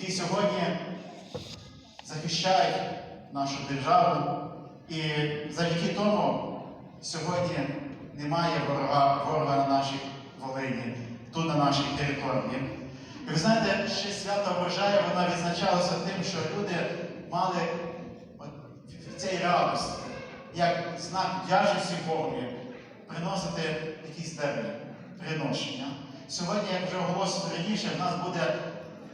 які сьогодні захищають нашу державу. І завдяки тому сьогодні немає ворога, ворога на нашій Волині, тут на нашій території. І ви знаєте, ще свято врожаю, воно відзначалося тим, що люди мали в цій радості, як знак вдячності Богові, приносити якісь дереві, приношення. Сьогодні, як вже оголосив раніше, в нас буде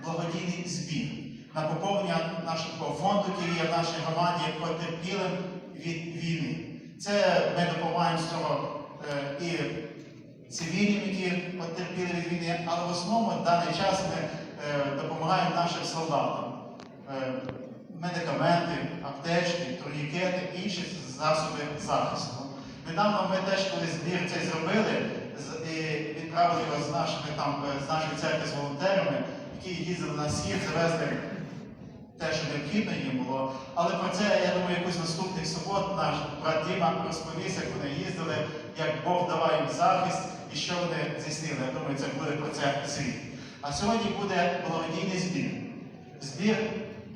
благодійний збір на поповнення нашого фонду, який є в нашій громаді потерпілим від війни. Це ми допомагаємо з цього е, і цивільним, які потерпіли від війни, але в основному в даний час ми е, допомагаємо нашим солдатам. Е, медикаменти, аптечки, турнікети, інші засоби захисту. Недавно ми теж, коли збір цей зробили, і відправили його з нашими там з нашої церкви з волонтерами, які їздили на схід, завезли те, що необхідно їм було. Але про це, я думаю, якусь наступних субот наш брат Діма розповість, як вони їздили, як Бог давав їм захист і що вони здійснили. Я думаю, це буде про це світ. А сьогодні буде благодійний збір. Збір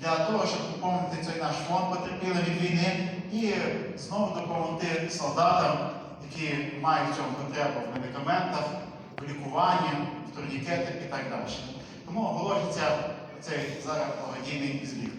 для того, щоб поповнити цей наш фонд потерпіли від війни і знову допомогти солдатам, які мають в цьому потребу в медикаментах, в лікуванні, в і так далі. Тому оголошується цей зараз благодійний збір.